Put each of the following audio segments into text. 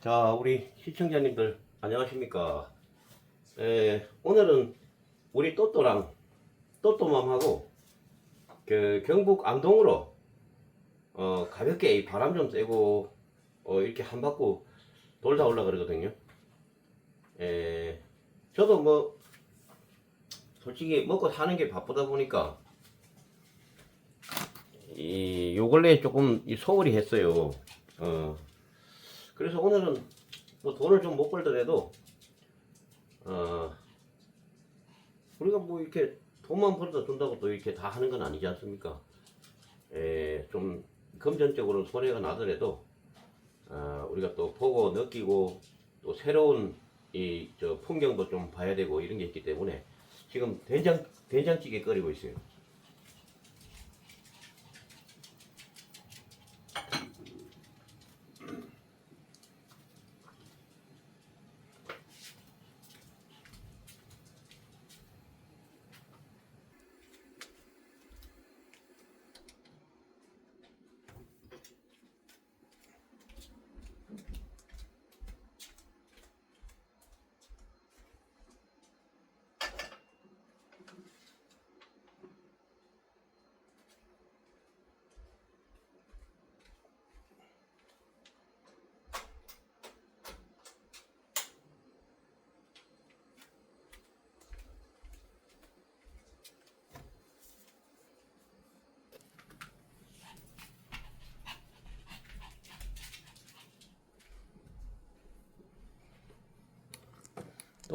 자, 우리 시청자님들 안녕하십니까? 에, 오늘은 우리 또또랑 또또맘하고 그 경북 안동으로 어, 가볍게 이 바람 좀 쐬고 어, 이렇게 한 바퀴 돌다 올라 그러거든요. 에, 저도 뭐 솔직히 먹고 사는 게 바쁘다 보니까 이 요 근래에 조금 이 소홀히 했어요. 어, 그래서 오늘은 뭐 돈을 좀 못 벌더라도 어 우리가 뭐 이렇게 돈만 벌어다 준다고 또 이렇게 다 하는 건 아니지 않습니까? 에, 좀 금전적으로 손해가 나더라도 어, 우리가 또 보고 느끼고 또 새로운 이 저 풍경도 좀 봐야 되고 이런 게 있기 때문에 지금 된장 된장찌개 끓이고 있어요.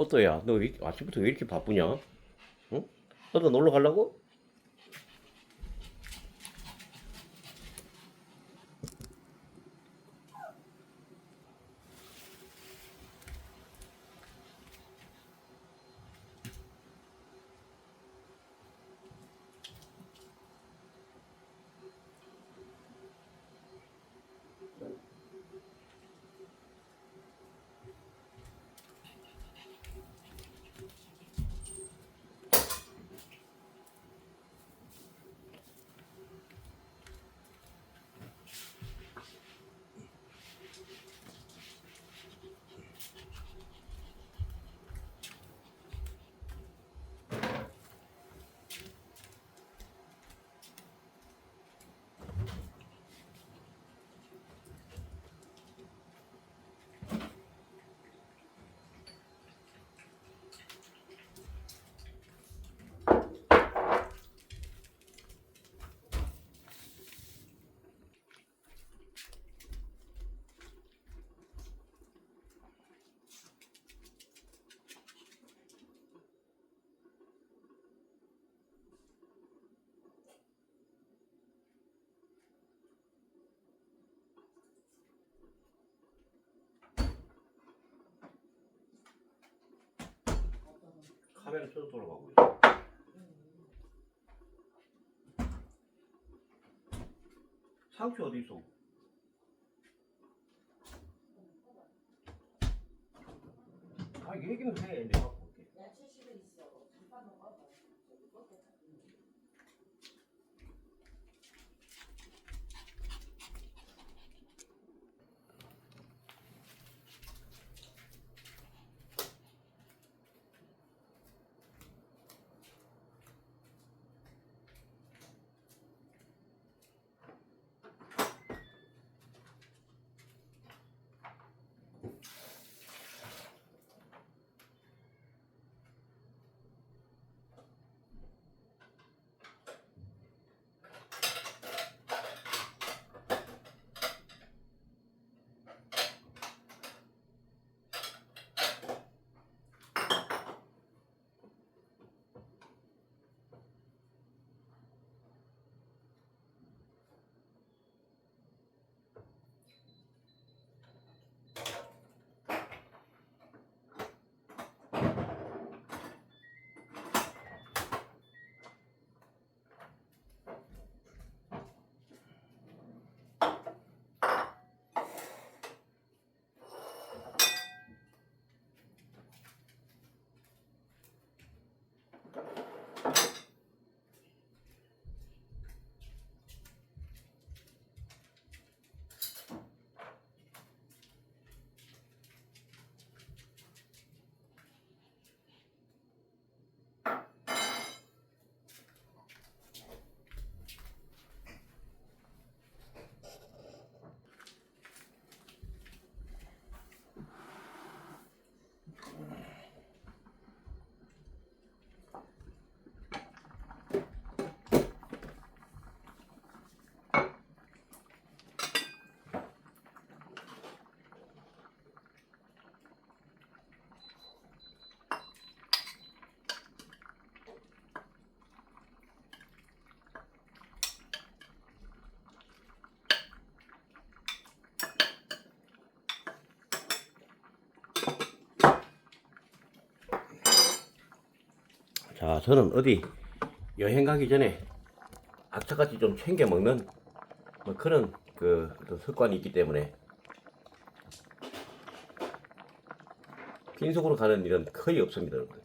또또야, 너 왜, 아침부터 왜 이렇게 바쁘냐? 응? 너도 놀러 가려고? 카메라 켜서 돌아가고 있어. 상추 어디 있어? 아 얘기는 해. 자, 저는 어디 여행 가기 전에 악착같이 좀 챙겨 먹는 뭐 그런 그 어떤 습관이 있기 때문에 빈속으로 가는 일은 거의 없습니다, 여러분.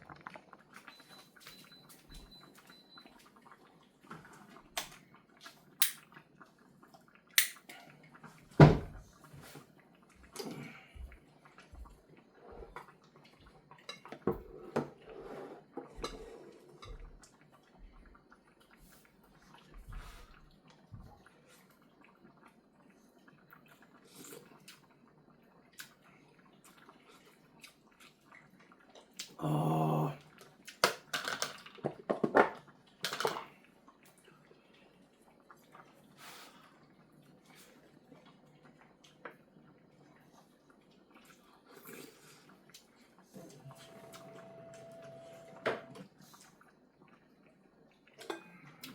아.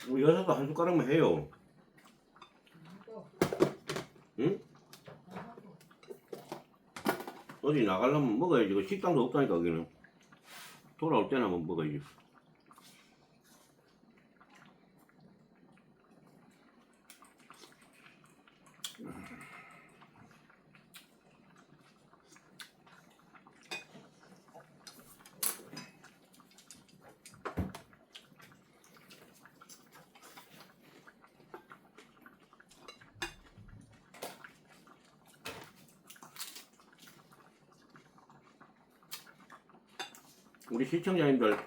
우리 여자도 한 숟가락만 해요. 응? 어디 나가려면 먹어야지. 그 식당도 없다니까, 거기는. 돌아올 때나 한번 먹어야지. 우리 시청자님들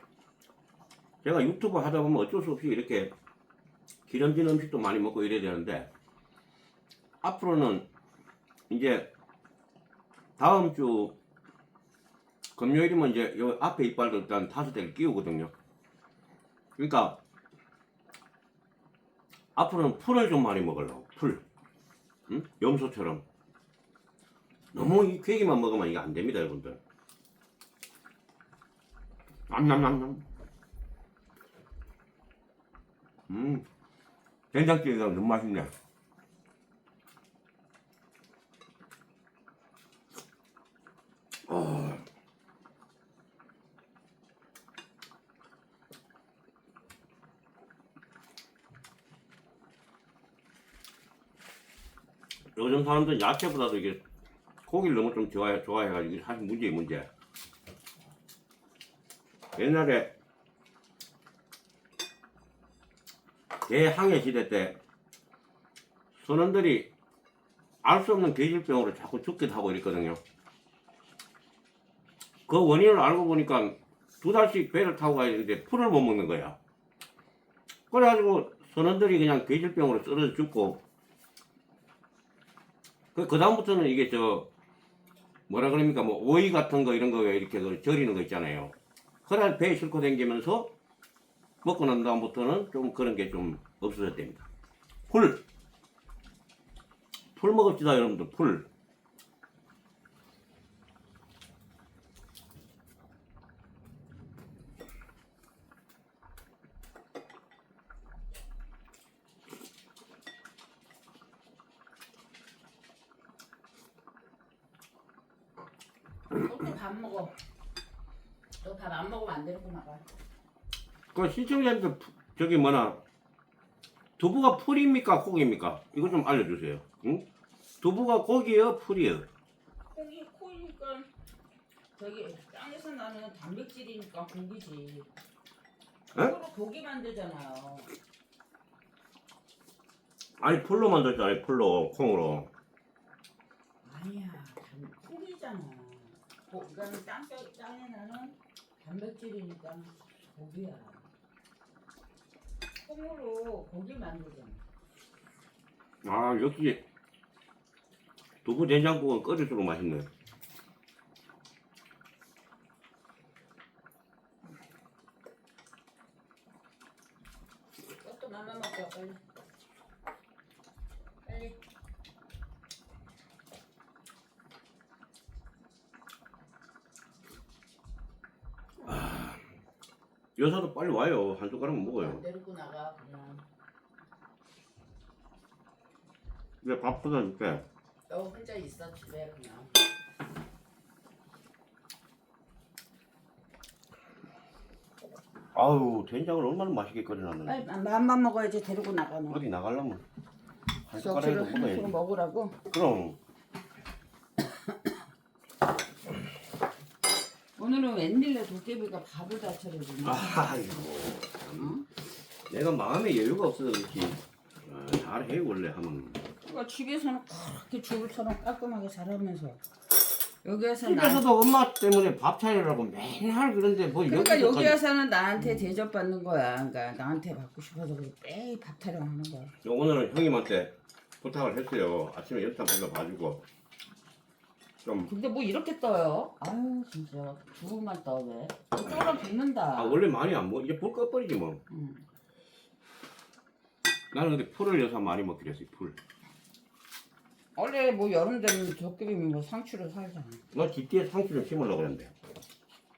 제가 유튜브 하다 보면 어쩔 수 없이 이렇게 기름진 음식도 많이 먹고 이래야 되는데 앞으로는 이제 다음 주 금요일이면 이제 요 앞에 이빨도 일단 다섯 대를 끼우거든요. 그러니까 앞으로는 풀을 좀 많이 먹으려고 풀, 응? 염소처럼 너무 이 괴기만 먹으면 이게 안 됩니다, 여러분들. 남남남남. 음, 된장찌개가 너무 맛있네. 어. 요즘 사람들 야채보다도 이게 고기를 너무 좀 좋아해, 좋아해가지고 사실 문제예 문제. 옛날에 대항해 시대 때 선원들이 알 수 없는 괴질병으로 자꾸 죽기도 하고 이랬거든요. 그 원인을 알고 보니까 두 달씩 배를 타고 가야 되는데 풀을 못 먹는 거야. 그래가지고 선원들이 그냥 괴질병으로 쓰러져 죽고 그, 그다음부터는 이게 저 뭐라 그럽니까 뭐 오이 같은 거 이런 거왜 이렇게 그 절이는 거 있잖아요. 그래 배에 싣고 다니면서 먹고 난 다음부터는 좀 그런 게 좀 없어졌답니다. 풀. 풀 먹읍시다 여러분들 풀. 너도 밥 먹어. 너밥안 먹으면 안 되는 거 나가. 그 시청자님들 푸- 저기 뭐나 두부가 풀입니까 고기입니까? 이거 좀 알려주세요. 응? 두부가 고기예요 풀이에요? 고기 코이니까 저기 땅에서 나는 단백질이니까 고기지. 그거로 고기 만들잖아요. 아니 풀로 만들잖아요 풀로 콩으로. 아니야, 단, 고기잖아. 고, 그러니까 땅 땅에 나는 단백질이니까 고기야. 콩으로 고기 만들잖아. 아 역시 두부 된장국은 끓일수록 맛있네. 그것도 맘마 먹자. 빨리. 여사도 빨리 와요 한 숟가락만 먹어요. 데리고 나가 그냥. 이제 밥 쏟아줄게. 너 혼자 있어 집에 그냥. 아유 된장을 얼마나 맛있게 끓여놨는데 아이 맘만 먹어야지 데리고 나가 너. 어디 나가려면 한 숟가락이라도 한 먹어야지 숟 먹으라고. 그럼 오늘은 웬일로 도깨비가 밥을 다 차려주네. 아이고 참. 내가 마음에 여유가 없어서 그렇지 아, 잘해 원래 하면 그러니까 집에서는 그렇게 주부처럼 깔끔하게 잘하면서 여기에서 나 집에서도 엄마 때문에 밥 차리라고 맨날 그런데 뭐 그러니까 여기서까지- 여기 와서는 나한테 대접받는 거야. 그러니까 나한테 받고 싶어서 그래. 매일 밥 타령 하는 거야. 오늘은 형님한테 부탁을 했어요 아침에 연탄 불러 봐주고 좀 근데 뭐 이렇게 떠요? 아유 진짜 두부만 떠 왜? 쫄아 붓는다. 아, 원래 많이 안 먹어 이제 불 꺼버리지 뭐 응. 나는 근데 풀을 여사 많이 먹기로 했어요 풀 원래 뭐 여름 되면 도깨비면 뭐 상추를 살잖아. 나 뒷뒤에 상추 좀 심으려고 그랬는데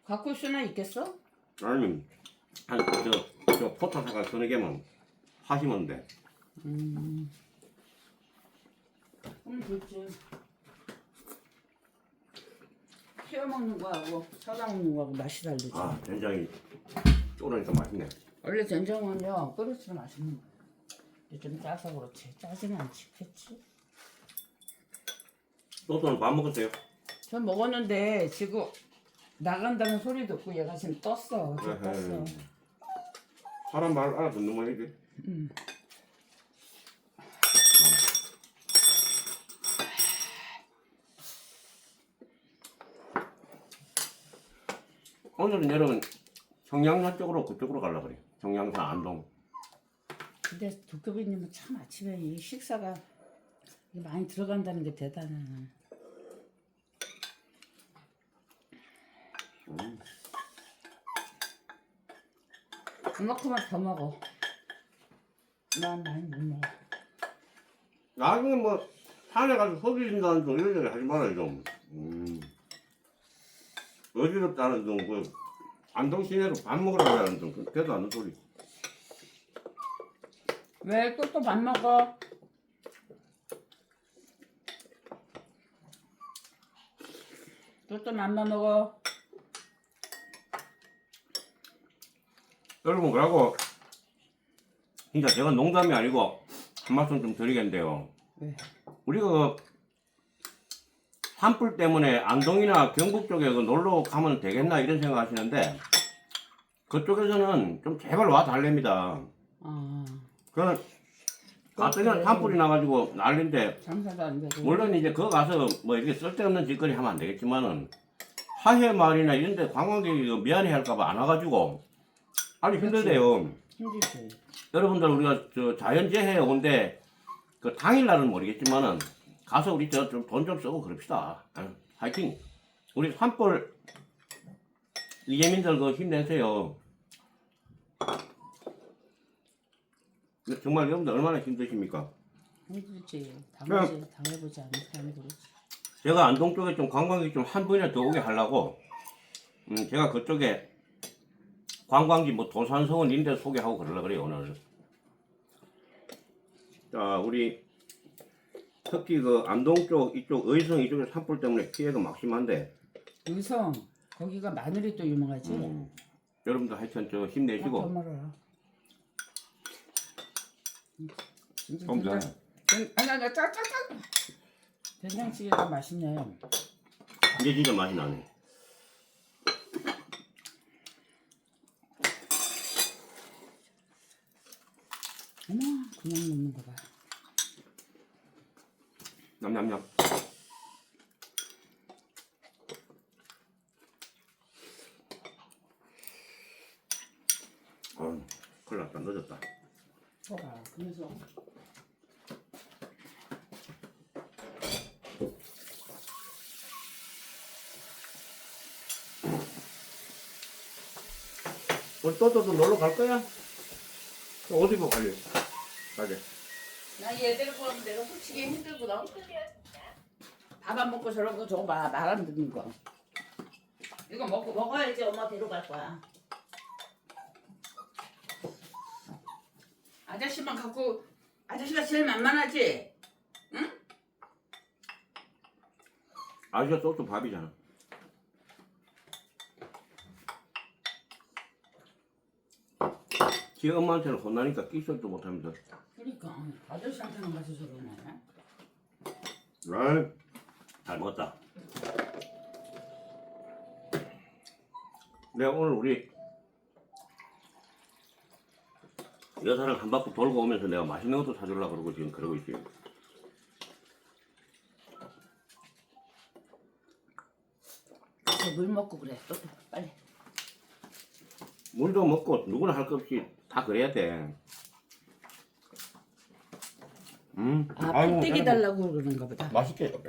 갖고 있수나 있겠어? 아니 한저저 포타 사가 서너 개만 하시면 돼 음. 그럼 좋지. 키워 먹는 거하고 사다 먹는 거하고 맛이 다르지. 아 된장이 쫄으니까 맛있네 원래 된장은요 끓일수록 맛있는 거야. 근데 좀 짜서 그렇지. 짜지는 않지, 그치? 또또는 밥 먹었어요? 전 먹었는데 지금 나간다는 소리 듣고 얘가 지금 떴어. 지금 떴어. 에헤이. 사람 말 알아듣는 모양이지 음. 오늘은 여러분 청량산 쪽으로 그쪽으로 가려고 그래 청량산 안동 근데 도깨비님은 참 아침에 이 식사가 이게 많이 들어간다는 게 대단해. 음. 그만큼만 더 먹어. 난 많이 못 먹어. 나중에 뭐 산에 가서 소리 진다는 얘기 하지 말아요 좀 음. 어지럽다는 둥 그 안동 시내로 밥 먹으라고 하는 둥 그래도 않는 소리 왜 또 또 밥 먹어? 또 또 맘만 먹어. 여러분 그러고 진짜 제가 농담이 아니고 한 말씀 좀 드리겠는데요 왜? 우리가 그 산불 때문에 안동이나 경북 쪽에 그 놀러 가면 되겠나 이런 생각 하시는데 그쪽에서는 좀 제발 와 달랍니다. 아 그는 갑자기 산불이 나가지고 난린데 장사도 안 되고. 물론 이제 거 가서 뭐 이렇게 쓸데없는 짓거리 하면 안 되겠지만은 하회 마을이나 이런 데 관광객이 그 미안해 할까봐 안 와가지고 아니 힘들대요. 힘들지. 여러분들 우리가 저 자연재해 온데 그 당일날은 모르겠지만은 가서 우리 저 좀 돈 좀 쓰고 그럽시다. 아, 화이팅. 우리 산불 이재민들 그 힘내세요. 정말 여러분들 얼마나 힘드십니까? 힘들지. 당해보지, 당해보지 않은 사람이 그렇지. 제가 안동 쪽에 좀 관광객 좀한 분이나 더 오게 하려고 음, 제가 그쪽에 관광지 뭐 도산서원 인데 소개하고 그러려 그래요 오늘. 자 우리 특히 그 안동 쪽 이쪽 의성 이쪽에 산불 때문에 피해가 막심한데 의성 거기가 마늘이 또 유명하지. 음, 여러분들 하여튼 저 아, 더 힘내시고 된장. 더. 된- 아니 아니 짜짜짜. 된장찌개가 맛있네. 이제 진짜 맛이 나네. 어머 그냥 먹는 거 봐. 냠냠냠. 어, 큰일 났다 늦었다. 봐봐. 그래서 우리 또또또 놀러 갈 거야? 어디 보고 갈래? 가자. 나 얘들 보면 내가 솔직히 너무 밥안 먹고 거 저거 말안 듣는 거. 이거 먹고 먹어야지 엄마 데려갈 거야. 아저씨만 갖고 아저씨가 제일 만만하지. 아저씨가 소스 밥이잖아. 지 엄마한테는 혼나니까 끼소리도 못하면서 그러니까 아저씨한테는 가서 저러네. 아이 잘 먹었다 내가 오늘 우리 여사를 한 바퀴 돌고 오면서 내가 맛있는 것도 사주려고 그러고 지금 그러고 가서 물 먹고 그래. 또 빨리. 물도 먹고 누구나 할 것 없이 다 그래야 돼 음, 아, 아이고, 풋대기. 달라고 그러는가 보다. 맛있게